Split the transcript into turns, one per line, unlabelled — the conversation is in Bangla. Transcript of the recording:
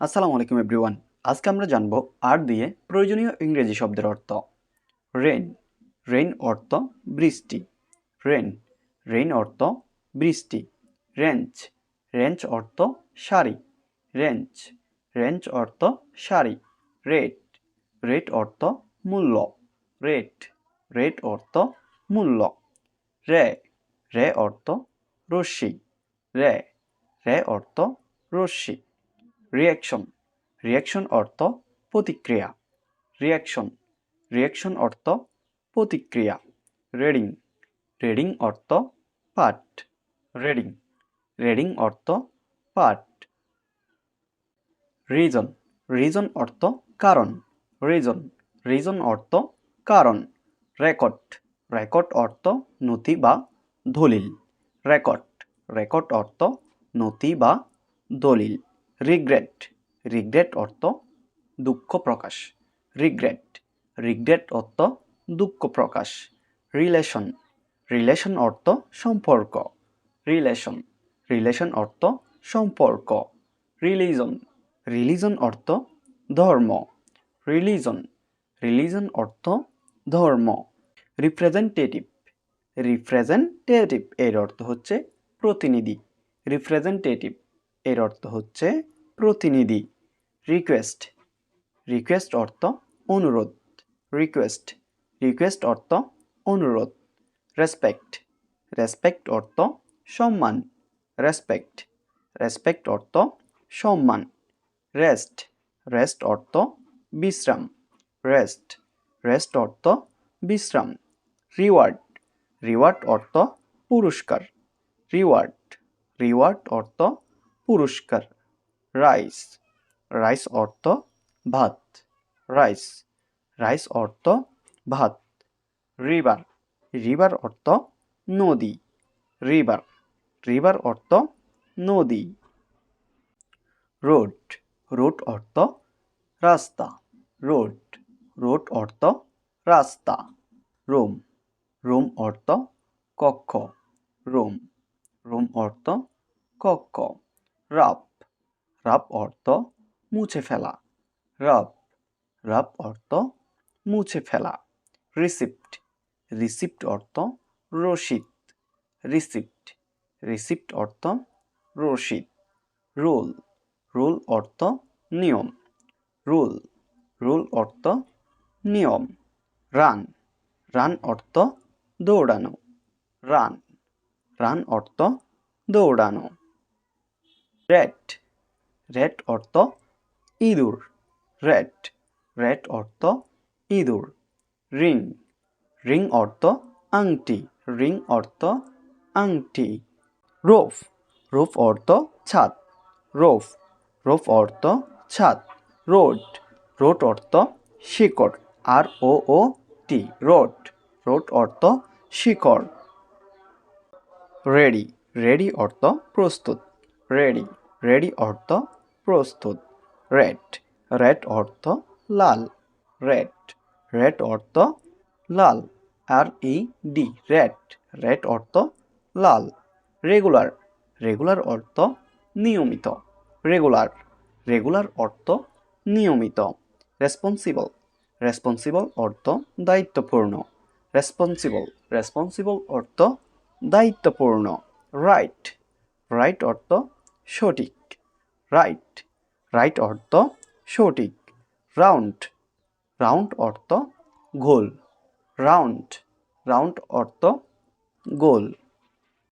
আসসালামু আলাইকুম এভরিওয়ান আজকে আমরা জানব আর দিয়ে প্রয়োজনীয় ইংরেজি শব্দের অর্থ। রেন রেইন অর্থ বৃষ্টি। রেন রেইন অর্থ বৃষ্টি। রেঞ্চ রেঞ্চ অর্থ শাড়ি রেঞ্চ রেঞ্চ অর্থ শাড়ি রেট রেট অর্থ মূল্য। রেট রেট অর্থ মূল্য। রে রে অর্থ রশ্মি। রে রে অর্থ রশ্মি। রিয়াকশন রিয়াকশন অর্থ প্রতিক্রিয়া। রিয়াকশন রিয়াকশন অর্থ প্রতিক্রিয়া। রেডিং রেডিং অর্থ পাঠ। রেডিং রেডিং অর্থ পাঠ। রিজন রিজন অর্থ কারণ। রিজন রিজন অর্থ কারণ। রেকর্ড রেকর্ড অর্থ নথি বা দলিল। রেকর্ড রেকর্ড অর্থ নথি বা দলিল। রিগ্রেট রিগ্রেট অর্থ দুঃখ প্রকাশ। রিগ্রেট রিগ্রেট অর্থ দুঃখ প্রকাশ। রিলেশন রিলেশন অর্থ সম্পর্ক। রিলেশন রিলেশন অর্থ সম্পর্ক। রিলিজন রিলিজন অর্থ ধর্ম। রিলিজন রিলিজন অর্থ ধর্ম। রিপ্রেজেন্টেটিভ রিপ্রেজেন্টেটিভ এর অর্থ হচ্ছে প্রতিনিধি। রিপ্রেজেন্টেটিভ এর অর্থ হচ্ছে প্রতিনিধি। রিকোয়েস্ট রিকোয়েস্ট অর্থ অনুরোধ। রিকোয়েস্ট রিকোয়েস্ট অর্থ অনুরোধ। রেসপেক্ট রেসপেক্ট অর্থ সম্মান। রেসপেক্ট রেসপেক্ট অর্থ সম্মান। রেস্ট রেস্ট অর্থ বিশ্রাম। রেস্ট রেস্ট অর্থ বিশ্রাম। রিওয়ার্ড রিওয়ার্ড অর্থ পুরস্কার। রিওয়ার্ড রিওয়ার্ড অর্থ পুরস্কার। রাইস। রাইস অর্থ ভাত। রাইস। রাইস অর্থ ভাত। রিভার। রিভার অর্থ নদী। রিভার। রিভার অর্থ নদী। রোড। রোড অর্থ রাস্তা। রোড। রোড অর্থ রাস্তা। রুম। রুম অর্থ কক্ষ। রুম। রুম অর্থ কক্ষ। রাপ রাপ অর্থ মুছে ফেলা। রাপ রাপ অর্থ মুছে ফেলা। রিসিপ্ট। রিসিপ্ট অর্থ রসিদ। রিসিপ্ট। রিসিপ্ট অর্থ রসিদ। রুল। রুল অর্থ নিয়ম। রুল। রুল অর্থ নিয়ম। রান। রান অর্থ দৌড়ানো। রান। রান অর্থ দৌড়ানো। রেট রেট অর্থ ইঁদুর। রেট রেট অর্থ ইঁদুর। রিং। রিং অর্থ আংটি। রিং অর্থ আংটি। রোফ। রোফ অর্থ ছাদ। রোফ। রোফ অর্থ ছাদ। রোড। রোড অর্থ শিকড়। আর ও ও টি রোড। রোড অর্থ শিকড়। রেডি। রেডি অর্থ প্রস্তুত। রেডি। রেডি অর্থ প্রস্তুত। রেড। রেড অর্থ লাল। রেড। রেড অর্থ লাল। R E D. Red. Red অর্থ লাল। রেগুলার। রেগুলার অর্থ নিয়মিত। রেগুলার। রেগুলার অর্থ নিয়মিত। রেসপন্সিবল। রেসপন্সিবল অর্থ দায়িত্বপূর্ণ। রেসপন্সিবল। রেসপন্সিবল অর্থ দায়িত্বপূর্ণ। রাইট। রাইট অর্থ সঠিক। রাইট। রাইট অর্থ সঠিক। রাউন্ড। রাউন্ড অর্থ গোল। রাউন্ড। রাউন্ড অর্থ গোল।